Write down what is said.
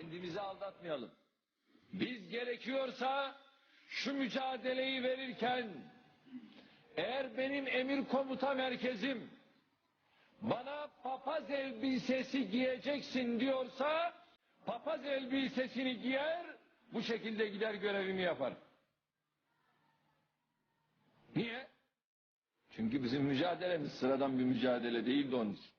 Kendimizi aldatmayalım. Biz gerekiyorsa şu mücadeleyi verirken eğer benim emir komuta merkezim bana papaz elbisesi giyeceksin diyorsa papaz elbisesini giyer bu şekilde gider görevimi yapar. Niye? Çünkü bizim mücadelemiz sıradan bir mücadele değildi onun için.